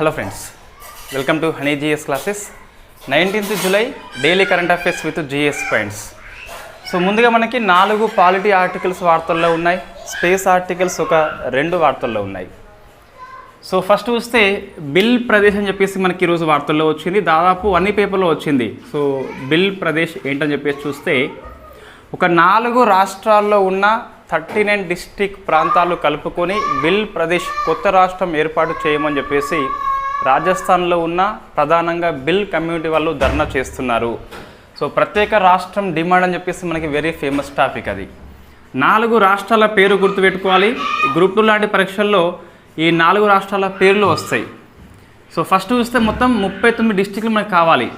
Hello friends welcome to Honey GS classes nineteenth July daily current affairs with GS points so ముందుగా మనకి నాలుగు polity articles వార్తల్లో ఉన్నాయి. Space articles ఒక రెండు వార్తల్లో ఉన్నాయి. సో ఫస్ట్ చూస్తే బిల్ ప్రదేశ్ అని చెప్పేసి మనకి ఈరోజు వార్తల్లో వచ్చింది. దాదాపు అన్ని పేపర్లో వచ్చింది. సో బిల్ ప్రదేశ్ ఏంటని చెప్పేసి చూస్తే ఒక నాలుగు రాష్ట్రాల్లో ఉన్న థర్టీ నైన్ డిస్టిక్ ప్రాంతాలు కలుపుకొని బిల్ ప్రదేశ్ కొత్త రాష్ట్రం ఏర్పాటు చేయమని చెప్పేసి రాజస్థాన్లో ఉన్న ప్రధానంగా బిల్ కమ్యూనిటీ వాళ్ళు ధర్నా చేస్తున్నారు. సో ప్రత్యేక రాష్ట్రం డిమాండ్ అని చెప్పేసి మనకి వెరీ ఫేమస్ టాపిక్ అది. నాలుగు రాష్ట్రాల పేరు గుర్తుపెట్టుకోవాలి. గ్రూప్ టూ లాంటి పరీక్షల్లో ఈ నాలుగు రాష్ట్రాల పేర్లు వస్తాయి. సో ఫస్ట్ చూస్తే మొత్తం ముప్పై తొమ్మిది డిస్టిక్లు మనకు కావాలి.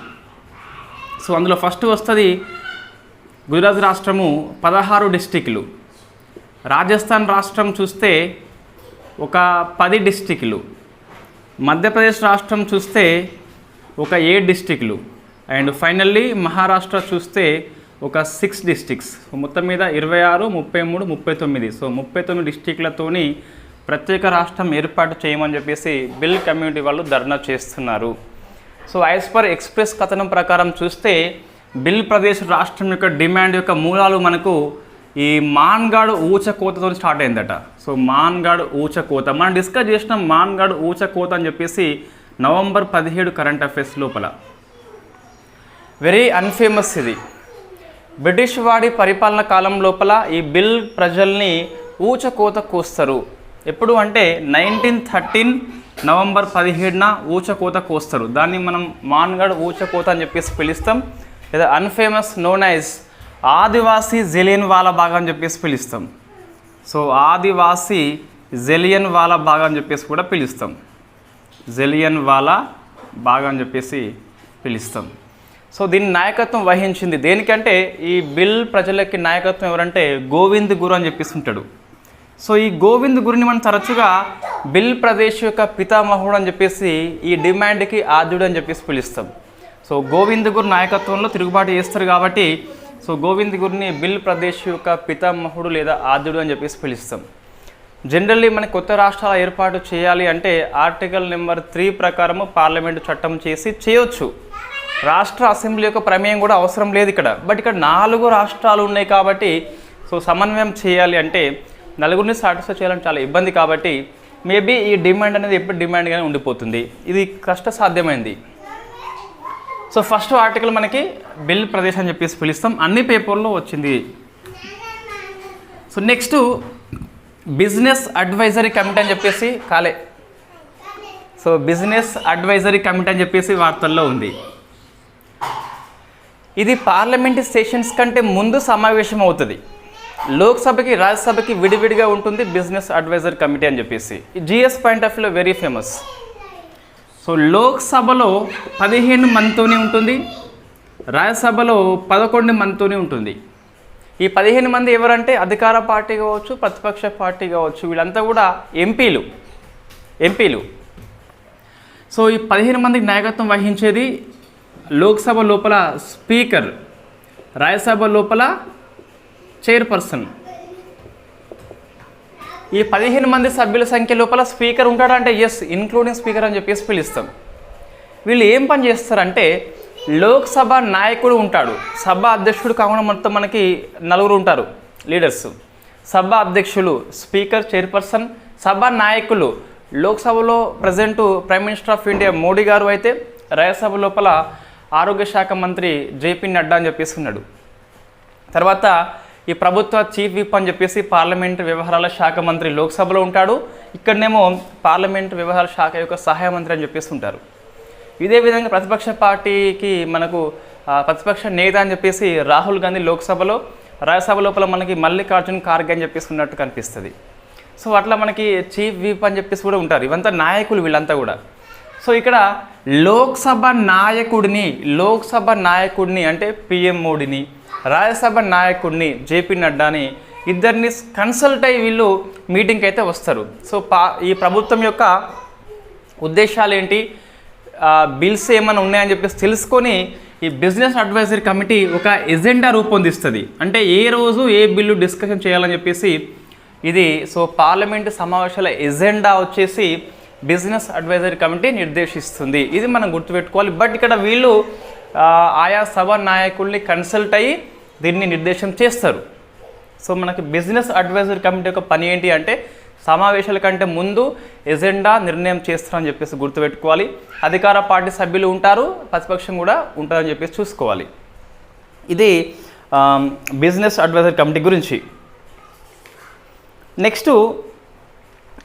సో అందులో ఫస్ట్ వస్తుంది గుజరాత్ రాష్ట్రము పదహారు డిస్టిక్లు రాజస్థాన్ రాష్ట్రం చూస్తే ఒక పది డిస్టిక్లు మధ్యప్రదేశ్ రాష్ట్రం చూస్తే ఒక ఏడు డిస్టిక్లు? అండ్ ఫైనల్లీ మహారాష్ట్ర చూస్తే ఒక సిక్స్ డిస్టిక్స్. మొత్తం మీద ఇరవై ఆరు ముప్పై మూడు ముప్పై తొమ్మిది. సో ముప్పై తొమ్మిది డిస్టిక్లతోని ప్రత్యేక రాష్ట్రం ఏర్పాటు చేయమని చెప్పేసి బిల్ కమ్యూనిటీ వాళ్ళు ధర్నా చేస్తున్నారు. సో యాజ్ పర్ ఎక్స్ప్రెస్ కథనం ప్రకారం చూస్తే బిల్ ప్రదేశ్ రాష్ట్రం యొక్క డిమాండ్ యొక్క మూలాలు మనకు ఈ మాన్గాడు ఊచకోతతో స్టార్ట్ అయిందట. సో మాన్గాడు ఊచకోత. మనం డిస్కస్ చేసిన మాన్గాడు ఊచకోత అని చెప్పేసి నవంబర్ పదిహేడు కరెంట్ అఫైర్స్ లోపల. వెరీ అన్ఫేమస్ ఇది. బ్రిటిష్ వాడి పరిపాలన కాలం లోపల ఈ బిల్ ప్రజల్ని ఊచకోత కోస్తారు. ఎప్పుడు అంటే నైన్టీన్ థర్టీన్ నవంబర్ పదిహేడున ఊచకోత కోస్తారు. దాన్ని మనం మాన్గఢ్ ఊచకోత అని చెప్పేసి పిలుస్తాం. లేదా అన్ఫేమస్ నోన్ యాజ్ ఆదివాసీ జెలియన్ వాళ్ళ భాగం అని చెప్పేసి పిలుస్తాం. సో ఆదివాసీ జెలియన్ వాళ్ళ భాగం అని చెప్పేసి కూడా పిలుస్తాం. జెలియన్ వాలా భాగం అని చెప్పేసి పిలుస్తాం. సో దీని నాయకత్వం వహించింది దేనికంటే ఈ బిల్ ప్రజలకి నాయకత్వం ఎవరంటే గోవింద్ గురు అని చెప్పేసి ఉంటాడు. సో ఈ గోవింద్ గురిని మనం తరచుగా బిల్ ప్రదేశ్ యొక్క పితామహుడు అని చెప్పేసి ఈ డిమాండ్కి ఆద్యుడు అని చెప్పేసి పిలుస్తాం. సో గోవింద్ గురు నాయకత్వంలో తిరుగుబాటు చేస్తారు కాబట్టి సో గోవింద్ గురిని బిల్ ప్రదేశ్ యొక్క పితామహుడు లేదా ఆద్యుడు అని చెప్పేసి పిలుస్తాం. జనరల్లీ మన కొత్త రాష్ట్రాల ఏర్పాటు చేయాలి అంటే ఆర్టికల్ నెంబర్ త్రీ ప్రకారము పార్లమెంటు చట్టం చేసి చేయొచ్చు. రాష్ట్ర అసెంబ్లీ యొక్క ప్రమేయం కూడా అవసరం లేదు ఇక్కడ. బట్ ఇక్కడ నాలుగు రాష్ట్రాలు ఉన్నాయి కాబట్టి సో సమన్వయం చేయాలి అంటే నలుగురిని సాటిస్ఫై చేయాలని చాలా ఇబ్బంది కాబట్టి మేబీ ఈ డిమాండ్ అనేది ఎప్పుడు డిమాండ్గానే ఉండిపోతుంది. ఇది కష్టసాధ్యమైంది. సో ఫస్ట్ ఆర్టికల్ మనకి బిల్ ప్రదేశ్ అని చెప్పేసి పిలుస్తాం. అన్ని పేపర్లో వచ్చింది. So next business advisory committee అని చెప్పేసి కాలే. సో బిజినెస్ అడ్వైజరీ కమిటీ అని చెప్పేసి వార్తల్లో ఉంది. ఇది పార్లమెంట్ సెషన్స్ కంటే ముందు సమావేశం అవుతుంది. లోక్సభకి రాజ్యసభకి విడివిడిగా ఉంటుంది బిజినెస్ అడ్వైజర్ కమిటీ అని చెప్పేసి. జిఎస్ పాయింట్ ఆఫ్ వ్యూలో వెరీ ఫేమస్ సో లోక్సభలో పదిహేను మందితోనే ఉంటుంది రాజ్యసభలో పదకొండు మందితోనే ఉంటుంది. ఈ పదిహేను మంది ఎవరంటే అధికార పార్టీ కావచ్చు ప్రతిపక్ష పార్టీ కావచ్చు వీళ్ళంతా కూడా ఎంపీలు ఎంపీలు. సో ఈ పదిహేను మందికి నాయకత్వం వహించేది లోక్సభ లోపల స్పీకర్ రాజ్యసభ లోపల చైర్పర్సన్. ఈ పదిహేను మంది సభ్యుల సంఖ్య లోపల స్పీకర్ ఉంటాడంటే ఎస్ ఇన్క్లూడింగ్ స్పీకర్ అని చెప్పేసి పిలుస్తాం. వీళ్ళు ఏం పని చేస్తారంటే లోక్సభ నాయకుడు ఉంటాడు. సభ అధ్యక్షుడు కాకుండా మొత్తం మనకి నలుగురు ఉంటారు లీడర్స్ సభ అధ్యక్షులు స్పీకర్ చైర్పర్సన్ సభ నాయకులు. లోక్సభలో present prime minister of India Modi garu అయితే రాజ్యసభ లోపల ఆరోగ్య శాఖ మంత్రి జేపీ నడ్డా అని చెప్పేసి ఉన్నాడు. తర్వాత ఈ ప్రభుత్వ చీఫ్ విప్ అని చెప్పేసి పార్లమెంట్ వ్యవహారాల శాఖ మంత్రి లోక్సభలో ఉంటాడు. ఇక్కడనేమో పార్లమెంట్ వ్యవహారాల శాఖ యొక్క సహాయ మంత్రి అని చెప్పేసి ఉంటారు. ఇదే విధంగా ప్రతిపక్ష పార్టీకి మనకు ప్రతిపక్ష నేత అని చెప్పేసి రాహుల్ గాంధీ లోక్సభలో రాజ్యసభ లోపల మనకి మల్లికార్జున్ ఖార్గే అని చెప్పేసి ఉన్నట్టు కనిపిస్తుంది. సో అట్లా మనకి చీఫ్ విప్ అని చెప్పేసి కూడా ఉంటారు. ఇవంతా నాయకులు వీళ్ళంతా కూడా. సో ఇక్కడ లోక్సభ నాయకుడిని లోక్సభ నాయకుడిని అంటే పిఎం మోడీని రాజ్యసభ నాయకుడిని జేపీ నడ్డాని ఇద్దరిని కన్సల్ట్ అయ్యి వీళ్ళు మీటింగ్కి అయితే వస్తారు. సో పా ఈ ప్రభుత్వం యొక్క ఉద్దేశాలు ఏంటి బిల్స్ ఏమైనా ఉన్నాయని చెప్పేసి తెలుసుకొని ఈ బిజినెస్ అడ్వైజరీ కమిటీ ఒక ఎజెండా రూపొందిస్తుంది. అంటే ఏ రోజు ఏ బిల్లు డిస్కషన్ చేయాలని చెప్పేసి ఇది సో పార్లమెంటు సమావేశాల ఎజెండా వచ్చేసి బిజినెస్ అడ్వైజరీ కమిటీ నిర్దేశిస్తుంది. ఇది మనం గుర్తుపెట్టుకోవాలి. బట్ ఇక్కడ వీళ్ళు ఆయా సభ నాయకుల్ని కన్సల్ట్ అయ్యి దీన్ని నిర్దేశం చేస్తారు. సో మనకి బిజినెస్ అడ్వైజర్ కమిటీ యొక్క పని ఏంటి అంటే సమావేశాల కంటే ముందు ఎజెండా నిర్ణయం చేస్తారని చెప్పేసి గుర్తుపెట్టుకోవాలి. అధికార పార్టీ సభ్యులు ఉంటారు ప్రతిపక్షం కూడా ఉంటుందని చెప్పేసి చూసుకోవాలి. ఇది బిజినెస్ అడ్వైజర్ కమిటీ గురించి. నెక్స్ట్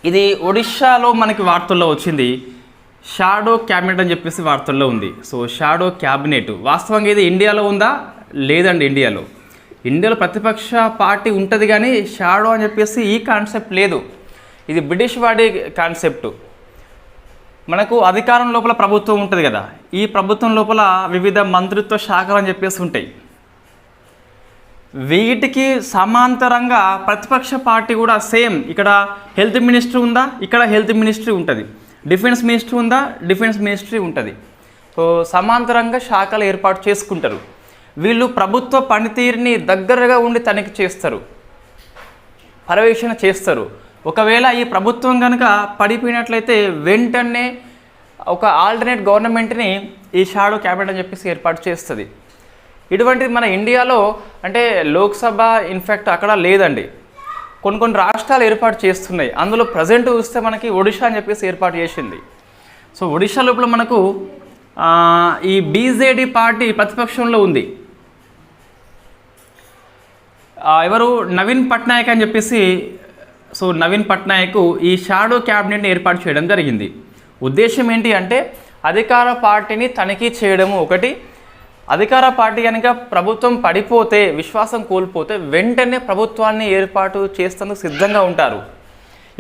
ఇది ఒడిశాలో మనకి వార్తల్లో వచ్చింది. షాడో క్యాబినెట్ అని చెప్పేసి వార్తల్లో ఉంది. So shadow cabinet. వాస్తవంగా ఇది ఇండియాలో ఉందా? లేదండి ఇండియాలో. ఇండియాలో ప్రతిపక్ష పార్టీ ఉంటుంది కానీ షాడో అని చెప్పేసి ఈ కాన్సెప్ట్ లేదు. ఇది బ్రిటిష్ వాడి కాన్సెప్ట్. మనకు అధికారం లోపల ప్రభుత్వం ఉంటుంది కదా. ఈ ప్రభుత్వం లోపల వివిధ మంత్రిత్వ శాఖలు అని చెప్పేసి ఉంటాయి. వీటికి సమాంతరంగా ప్రతిపక్ష పార్టీ కూడా సేమ్. ఇక్కడ హెల్త్ మినిస్ట్రీ ఉందా? ఇక్కడ హెల్త్ మినిస్ట్రీ ఉంటుంది. డిఫెన్స్ మినిస్ట్రీ ఉందా? డిఫెన్స్ మినిస్ట్రీ ఉంటుంది. సో సమాంతరంగా శాఖలు ఏర్పాటు చేసుకుంటారు. వీళ్ళు ప్రభుత్వ పనితీరుని దగ్గరగా ఉండి తనిఖీ చేస్తారు. పర్యవేక్షణ చేస్తారు. ఒకవేళ ఈ ప్రభుత్వం కనుక పడిపోయినట్లయితే వెంటనే ఒక ఆల్టర్నేట్ గవర్నమెంట్ని ఈ షాడో క్యాబినెట్ అని చెప్పేసి ఏర్పాటు చేస్తుంది. ఇటువంటిది మన ఇండియాలో అంటే లోక్సభ ఇన్ఫ్యాక్ట్ అక్కడ లేదండి. కొన్ని కొన్ని రాష్ట్రాలు ఏర్పాటు చేస్తున్నాయి. అందులో ప్రజెంట్ చూస్తే మనకి ఒడిషా అని చెప్పేసి ఏర్పాటు చేసింది. సో ఒడిషా లోపల మనకు ఈ బీజేడీ పార్టీ ప్రతిపక్షంలో ఉంది. ఎవరు? నవీన్ పట్నాయక్ అని చెప్పేసి సో నవీన్ పట్నాయక్ ఈ షాడో క్యాబినెట్ని ఏర్పాటు చేయడం జరిగింది. ఉద్దేశం ఏంటి అంటే అధికార పార్టీని తనిఖీ చేయడము ఒకటి. అధికార పార్టీ కనుక ప్రభుత్వం పడిపోతే విశ్వాసం కోల్పోతే వెంటనే ప్రభుత్వాన్ని ఏర్పాటు చేసేందుకు సిద్ధంగా ఉంటారు.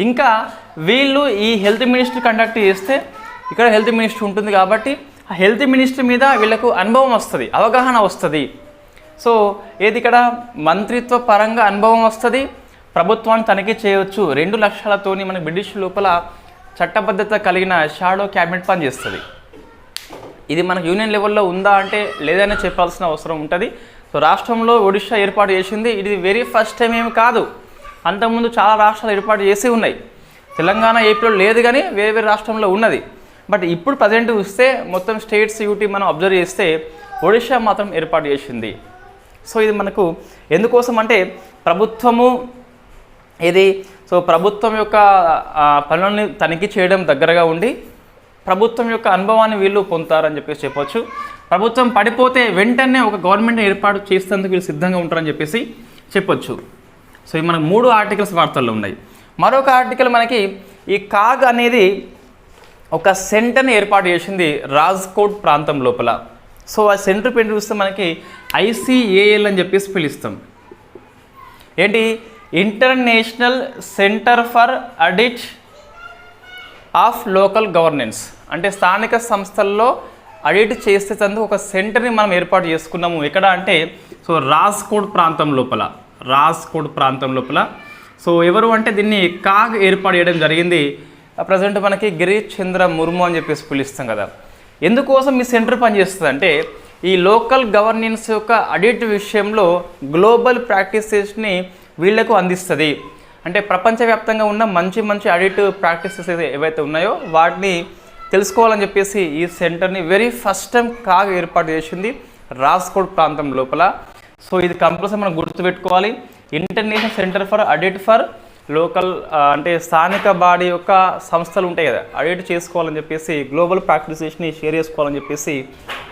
ఇంకా వీళ్ళు ఈ హెల్త్ మినిస్టర్ కండక్ట్ చేస్తే ఇక్కడ హెల్త్ మినిస్టర్ ఉంటుంది కాబట్టి ఆ హెల్త్ మినిస్టర్ మీద వీళ్ళకు అనుభవం వస్తుంది అవగాహన వస్తుంది. సో ఏది ఇక్కడ మంత్రిత్వ పరంగా అనుభవం వస్తుంది ప్రభుత్వాన్ని తనిఖీ చేయవచ్చు రెండు లక్షలతోని మన బ్రిటిష్ లోపల చట్టబద్ధత కలిగిన షాడో క్యాబినెట్ పనిచేస్తుంది ఇది మన యూనియన్ లెవెల్లో ఉందా అంటే లేదనే చెప్పాల్సిన అవసరం ఉంటుంది. సో రాష్ట్రంలో ఒడిషా ఏర్పాటు చేసింది. ఇది వెరీ ఫస్ట్ టైం ఏమి కాదు. అంతకుముందు చాలా రాష్ట్రాలు ఏర్పాటు చేసి ఉన్నాయి. తెలంగాణ ఏపీలో లేదు కానీ వేరే వేరే రాష్ట్రంలో ఉన్నది. బట్ ఇప్పుడు ప్రజెంట్ చూస్తే మొత్తం స్టేట్స్ యూటీ మనం అబ్జర్వ్ చేస్తే ఒడిషా మాత్రం ఏర్పాటు చేసింది. సో ఇది మనకు ఎందుకోసం అంటే ప్రభుత్వము ఇది సో ప్రభుత్వం యొక్క పనులను తనిఖీ చేయడం దగ్గరగా ఉండి ప్రభుత్వం యొక్క అనుభవాన్ని వీళ్ళు పొందుతారని చెప్పేసి చెప్పొచ్చు. ప్రభుత్వం పడిపోతే వెంటనే ఒక గవర్నమెంట్ ఏర్పాటు చేసేందుకు వీళ్ళు సిద్ధంగా ఉంటారని చెప్పేసి చెప్పొచ్చు. సో ఇవి మనకు మూడు ఆర్టికల్స్ వార్తల్లో ఉన్నాయి. మరొక ఆర్టికల్ మనకి ఈ కాగ్ అనేది ఒక సెంటర్ని ఏర్పాటు చేసింది రాజ్కోట్ ప్రాంతం లోపల. సో ఆ సెంటర్ పేరు చూస్తే మనకి ఐసిఏఎల్ అని చెప్పేసి పిలుస్తాం. ఏంటి? International centre for audit of local governance. అంటే స్థానిక సంస్థల్లో అడిట్ చేస్తే తందు ఒక సెంటర్ని మనం ఏర్పాటు చేసుకున్నాము. ఎక్కడ అంటే సో రాజ్కోట్ ప్రాంతం లోపల రాజ్కోట్ ప్రాంతం లోపల. సో ఎవరు అంటే దీన్ని కాగ్ ఏర్పాటు చేయడం జరిగింది. ప్రజెంట్ మనకి గిరీష్ చంద్ర ముర్ము అని చెప్పేసి పిలుస్తాం కదా. ఎందుకోసం ఈ సెంటర్ పనిచేస్తుంది అంటే ఈ లోకల్ గవర్నెన్స్ యొక్క అడిట్ విషయంలో గ్లోబల్ ప్రాక్టీసెస్ని వీళ్ళకు అందిస్తుంది. అంటే ప్రపంచవ్యాప్తంగా ఉన్న మంచి మంచి అడిట్ ప్రాక్టీసెస్ ఏవైతే ఉన్నాయో వాటిని తెలుసుకోవాలని చెప్పేసి ఈ సెంటర్ని వెరీ ఫస్ట్ టైం కాగా ఏర్పాటు చేసింది రాజ్కోట్ ప్రాంతం లోపల. సో ఇది కంపల్సరీ మనం గుర్తుపెట్టుకోవాలి. International centre for audit for local అంటే స్థానిక బాడీ యొక్క సంస్థలు ఉంటాయి కదా అడిట్ చేసుకోవాలని చెప్పేసి గ్లోబల్ ప్రాక్టీసేషన్ని షేర్ చేసుకోవాలని చెప్పేసి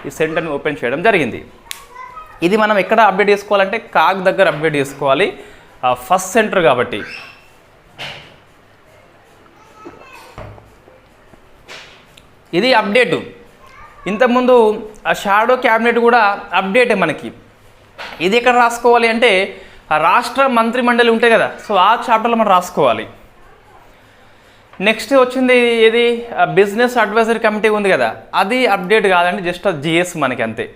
ఈ సెంటర్ని ఓపెన్ చేయడం జరిగింది. ఇది మనం ఎక్కడ అప్డేట్ చేసుకోవాలంటే కాగ్ దగ్గర అప్డేట్ చేసుకోవాలి. ఫస్ట్ సెంటర్ కాబట్టి. ఇది అప్డేటు. ఇంతకుముందు ఆ షాడో క్యాబినెట్ కూడా అప్డేటే మనకి. ఇది ఎక్కడ రాసుకోవాలి అంటే రాష్ట్ర మంత్రి మండలి ఉంటాయి కదా. సో ఆ చాప్టర్లో మనం రాసుకోవాలి. నెక్స్ట్ వచ్చింది ఏది? బిజినెస్ అడ్వైజరీ కమిటీ ఉంది కదా. అది అప్డేట్ కాదండి జస్ట్ జిఎస్ మనకి అంతే.